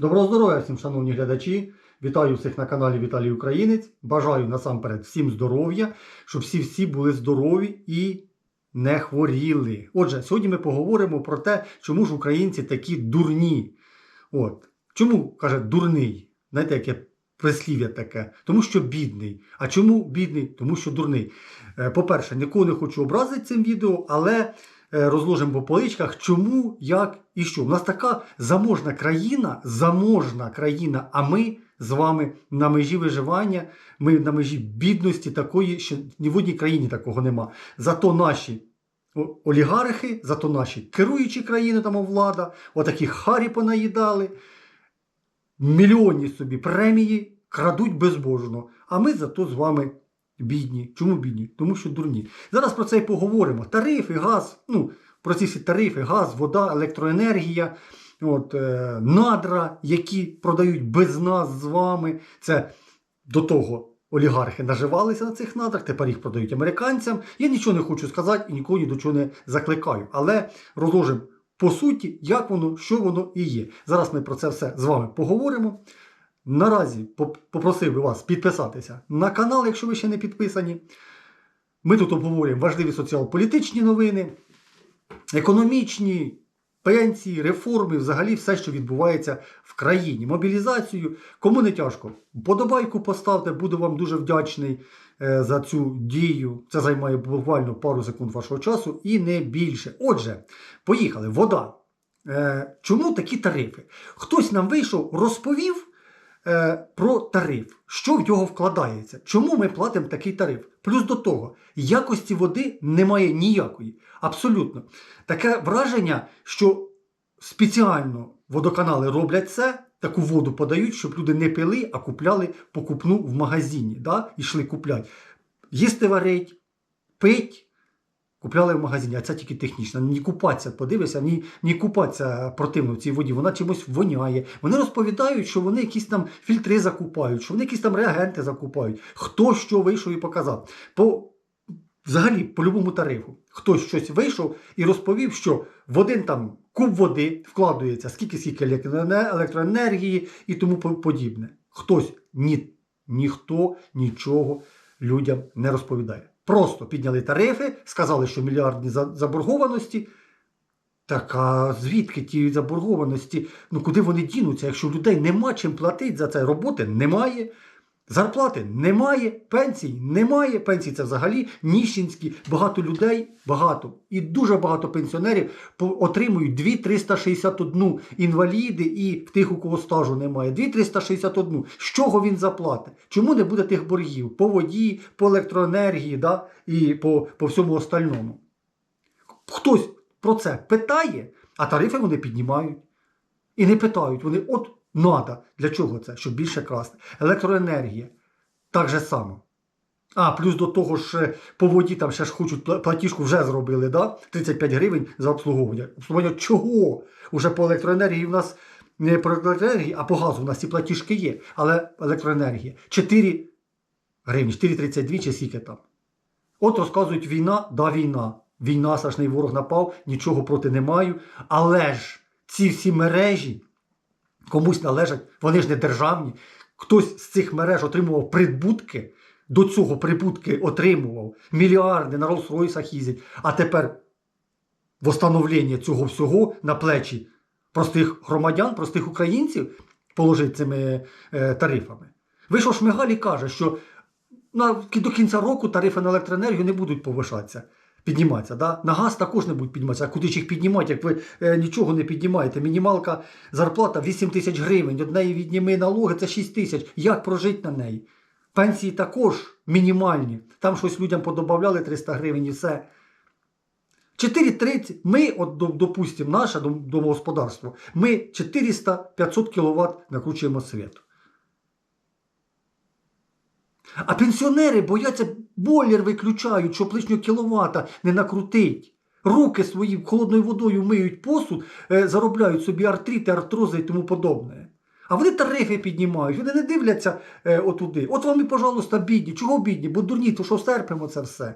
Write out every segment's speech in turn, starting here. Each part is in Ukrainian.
Доброго здоров'я всім, шановні глядачі. Вітаю всіх на каналі Віталій Українець. Бажаю насамперед всім здоров'я, щоб всі-всі були здорові і не хворіли. Отже, сьогодні ми поговоримо про те, чому ж українці такі дурні. От. Чому, каже, дурний? Знаєте, яке прислів'я таке? Тому що бідний. А чому бідний? Тому що дурний. Е, По-перше, нікого не хочу образити цим відео, але розложимо по поличках, чому, як і що. У нас така заможна країна, заможна країна, а ми з вами на межі виживання, ми на межі бідності такої, що ні в одній країні такого нема. Зато наші олігархи, зато наші керуючі країни, там влада, отакі харі понаїдали, мільйонні собі премії крадуть безбожно. А ми зато з вами бідні. Чому бідні? Тому що дурні. Зараз про це і поговоримо. Тарифи, газ, ну, про ці всі тарифи, газ, вода, електроенергія, от, е, надра, які продають без нас з вами. Це до того олігархи наживалися на цих надрах, тепер їх продають американцям. Я нічого не хочу сказати і нікого ні до чого не закликаю. Але розложимо по суті, як воно, що воно і є. Зараз ми про це все з вами поговоримо. Наразі попросив би вас підписатися на канал, якщо ви ще не підписані. Ми тут обговорюємо важливі соціал-політичні новини, економічні, пенсії, реформи, взагалі все, що відбувається в країні. Мобілізацію. Кому не тяжко, подобайку поставте, буду вам дуже вдячний е, за цю дію. Це займає буквально пару секунд вашого часу і не більше. Отже, поїхали. Вода. Е, чому такі тарифи? Хтось нам вийшов, розповів про тариф, що в нього вкладається, чому ми платимо такий тариф. Плюс до того, якості води немає ніякої. Абсолютно. Таке враження, що спеціально водоканали роблять це, таку воду подають, щоб люди не пили, а купляли покупну в магазині. Да? Ішли куплять. Їсти варить, пить. Купляли в магазині, а це тільки технічно. Ні купатися, подивися, ні, ні купатися противно в цій воді. Вона чимось воняє. Вони розповідають, що вони якісь там фільтри закупають, що вони якісь там реагенти закупають. Хто що вийшов і показав. По, взагалі, по любому тарифу. Хтось щось вийшов і розповів, що в один там куб води вкладується скільки скільки електроенергії і тому подібне. Хтось ні, ніхто нічого людям не розповідає. Просто підняли тарифи, сказали, що мільярдні заборгованості. Так а звідки ті заборгованості? Ну куди вони дінуться? Якщо людей нема чим платити за це, роботи немає, зарплати немає, пенсій немає. Пенсії це взагалі ніщенські. Багато людей, багато і дуже багато пенсіонерів отримують 2-361 інваліди і в тих, у кого стажу немає. 2-361. З чого він заплатить? Чому не буде тих боргів? По воді, по електроенергії да? і по, по всьому остальному. Хтось про це питає, а тарифи вони піднімають. І не питають. Вони от надо. Для чого це? Щоб більше красти. Електроенергія. Так же само. А, плюс до того ж е, по воді там ще ж хочуть платіжку вже зробили, да? 35 гривень за обслуговування. Обслуговування чого? Уже по електроенергії в нас не по електроенергії, а по газу у нас ці платіжки є. Але електроенергія 4 гривні, 4,32 чи скільки там. От розказують війна, да, війна. Війна, страшний ворог напав, нічого проти не маю. Але ж ці всі мережі комусь належать, вони ж не державні. Хтось з цих мереж отримував прибутки, до цього прибутки отримував, мільярди на Роллс-Ройсах їздять, а тепер восстановлення цього всього на плечі простих громадян, простих українців положить цими е, тарифами. Вийшов Шмигаль і каже, що на, до кінця року тарифи на електроенергію не будуть повишатися. Підніматися, да? на газ також не будуть підніматися. А куди ж їх піднімати, як ви е, нічого не піднімаєте? Мінімалка зарплата 8 тисяч гривень, од неї відніми налоги, це 6 тисяч. Як прожити на неї? Пенсії також мінімальні. Там щось людям подобавляли 300 гривень і все. 4,30. Ми, от, допустимо, наше домогосподарство, ми 400-500 кВт накручуємо світу. А пенсіонери бояться бойлер виключають, щоб лишнього кіловата не накрутить. Руки свої холодною водою миють посуд, е, заробляють собі артрити, артрози і тому подобне. А вони тарифи піднімають, вони не дивляться е, отуди. От вам і, пожалуйста, бідні. Чого бідні? Бо дурні, то що стерпимо це все.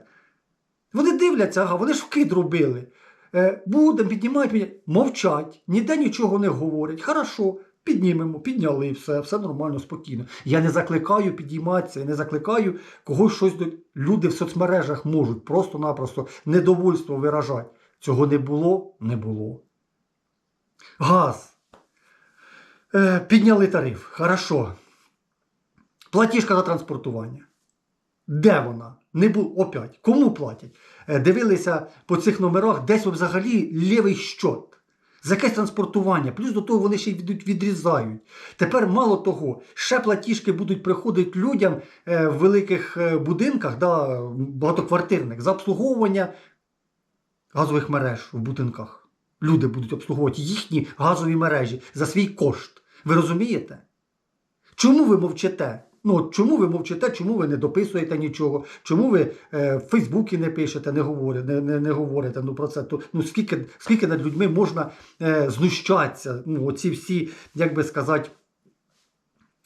Вони дивляться, ага, вони ж вкид робили. Е, будемо, піднімають, піднімають. мовчать, ніде нічого не говорять. Хорошо, Піднімемо, підняли і все, все нормально, спокійно. Я не закликаю підійматися, я не закликаю когось щось до. Люди в соцмережах можуть просто-напросто недовольство виражати. Цього не було, не було. Газ. Е, підняли тариф. Хорошо. Платіжка за транспортування. Де вона? Не було опять. Кому платять? Е, Дивилися по цих номерах, десь взагалі лівий щот. За якесь транспортування. Плюс до того вони ще й відрізають. Тепер, мало того, ще платіжки будуть приходити людям е, в великих е, будинках, да, багатоквартирних, за обслуговування газових мереж в будинках. Люди будуть обслуговувати їхні газові мережі за свій кошт. Ви розумієте? Чому ви мовчите? Ну, от чому ви мовчите, чому ви не дописуєте нічого? Чому ви е, в Фейсбуці не пишете, не говорите, не, не, не говорите ну, про це? То, ну, скільки, скільки над людьми можна е, знущатися? Ну, оці всі, як би сказати,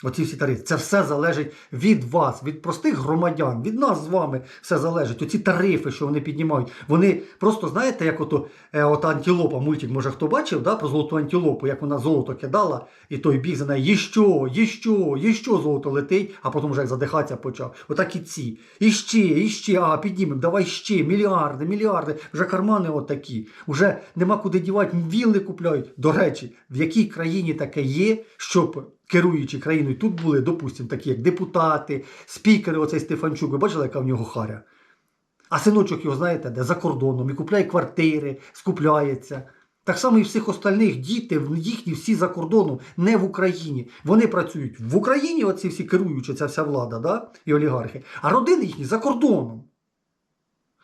Оці всі тарифи. Це все залежить від вас, від простих громадян, від нас з вами все залежить. Оці тарифи, що вони піднімають, вони просто знаєте, як ото е, ота антилопа, мультик, може хто бачив, да, про золоту антилопу, як вона золото кидала, і той біг за нею, є що, є що, є що золото летить, а потім вже як задихатися почав. Отак і ці. І ще, і а піднімемо, давай ще, мільярди, мільярди. Вже кармани отакі. Вже нема куди дівати, вілли купляють. До речі, в якій країні таке є, щоб керуючи країною, тут були, допустимо, такі як депутати, спікери, оцей Стефанчук. Ви бачили, яка в нього харя? А синочок його, знаєте, де за кордоном і купляє квартири, скупляється. Так само і всіх остальних діти, їхні всі за кордоном, не в Україні. Вони працюють в Україні, оці всі керуючі, ця вся влада, да? і олігархи, а родини їхні за кордоном.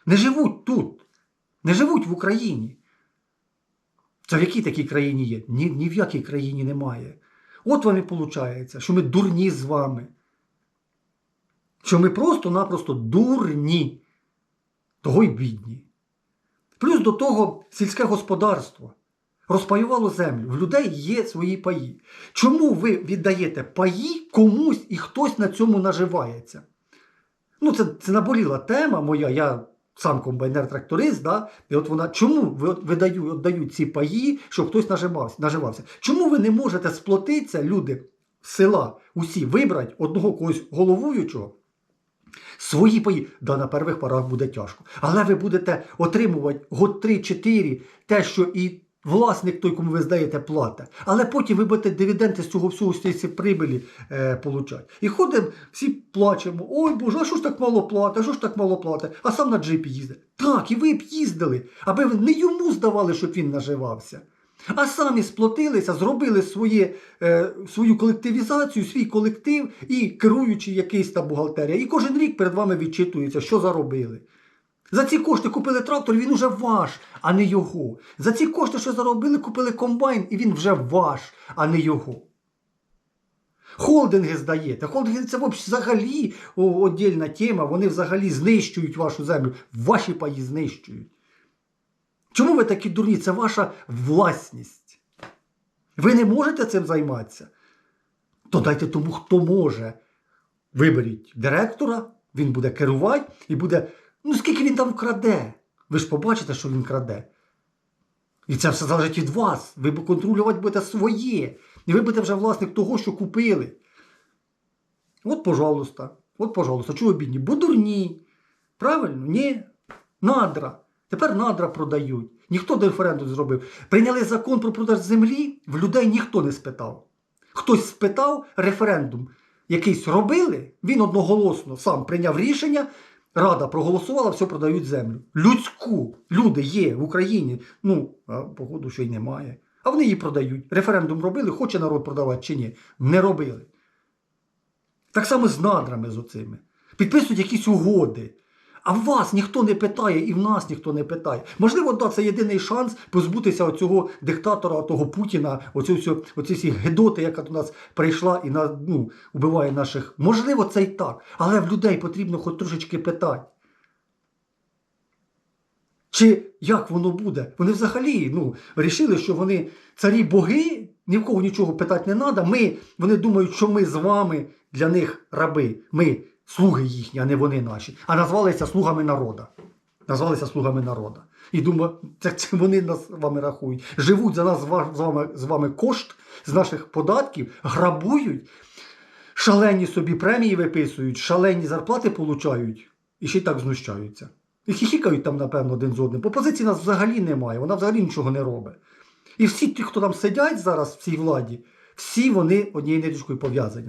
Не живуть тут, не живуть в Україні. Це в якій такій країні є? Ні, ні в якій країні немає. От вони виходить, що ми дурні з вами. Що ми просто-напросто дурні, того й бідні. Плюс до того сільське господарство розпаювало землю. В людей є свої паї. Чому ви віддаєте паї комусь і хтось на цьому наживається? Ну, це, це наболіла тема моя. Я сам комбайнер-тракторист, да? і от вона чому ви віддають ці паї, щоб хтось наживався, наживався? Чому ви не можете сплотитися, люди села, усі вибрати одного когось головуючого? Свої паї, да на перших порах буде тяжко. Але ви будете отримувати год 3-4 те, що і власник той, кому ви здаєте, плата. Але потім ви будете дивіденди з цього всього з прибилі е, получати. І ходимо, всі плачемо. Ой Боже, а що ж так мало плати, а що ж так мало плати? А сам на джипі їздить. Так, і ви б їздили, аби ви не йому здавали, щоб він наживався. А самі сплотилися, зробили своє, е, свою колективізацію, свій колектив і керуючи якийсь там бухгалтерія. І кожен рік перед вами відчитується, що заробили. За ці кошти купили трактор, він уже ваш, а не його. За ці кошти, що заробили, купили комбайн, і він вже ваш, а не його. Холдинги здаєте. Холдинги це взагалі отдільна тема. Вони взагалі знищують вашу землю. Ваші паї знищують. Чому ви такі дурні? Це ваша власність. Ви не можете цим займатися? То дайте тому, хто може. Виберіть директора, він буде керувати і буде. Ну, скільки він там краде? Ви ж побачите, що він краде. І це все залежить від вас. Ви контролювати будете своє. І ви будете вже власник того, що купили. От, пожалуйста. От, пожалуйста, чого бідні? Бо дурні. Правильно? Ні. Надра. Тепер надра продають. Ніхто референдум не зробив. Прийняли закон про продаж землі, в людей ніхто не спитав. Хтось спитав референдум. Якийсь робили, він одноголосно сам прийняв рішення, Рада проголосувала, все продають землю. Людську. Люди є в Україні. Ну, а погоду ще й немає. А вони її продають. Референдум робили, хоче народ продавати чи ні. Не робили. Так само з надрами з оцими. Підписують якісь угоди. А в вас ніхто не питає, і в нас ніхто не питає. Можливо, да, це єдиний шанс позбутися оцього диктатора, того Путіна, оцю, всю, оці всі гедоти, яка до нас прийшла і на, ну, вбиває наших. Можливо, це і так. Але в людей потрібно хоч трошечки питати. Чи як воно буде? Вони взагалі ну, вирішили, що вони царі боги, ні в кого нічого питати не треба. Ми, вони думають, що ми з вами для них раби. Ми слуги їхні, а не вони наші. А назвалися слугами народа. Назвалися слугами народа. І думаю, це, це вони нас з вами рахують. Живуть за нас з вами, з вами кошт з наших податків, грабують, шалені собі премії виписують, шалені зарплати получають і ще й так знущаються. І хіхікають там, напевно, один з одним. Опозиції нас взагалі немає, вона взагалі нічого не робить. І всі ті, хто там сидять зараз в цій владі, всі вони однією ниточкою пов'язані.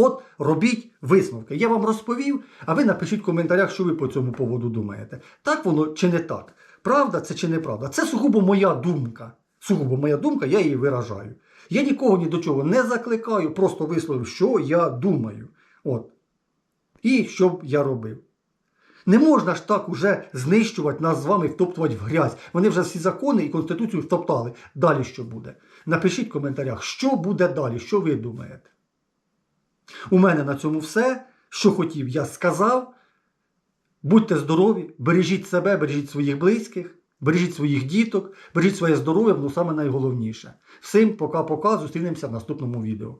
От робіть висновки. Я вам розповів, а ви напишіть в коментарях, що ви по цьому поводу думаєте. Так воно чи не так? Правда це чи неправда? Це сугубо моя думка. Сугубо моя думка, я її виражаю. Я нікого ні до чого не закликаю, просто висловив, що я думаю. От. І що б я робив. Не можна ж так уже знищувати нас з вами, втоптувати в грязь. Вони вже всі закони і Конституцію втоптали. Далі що буде? Напишіть в коментарях, що буде далі, що ви думаєте. У мене на цьому все. Що хотів, я сказав. Будьте здорові, бережіть себе, бережіть своїх близьких, бережіть своїх діток, бережіть своє здоров'я, воно саме найголовніше. Всім пока-пока. Зустрінемося в наступному відео.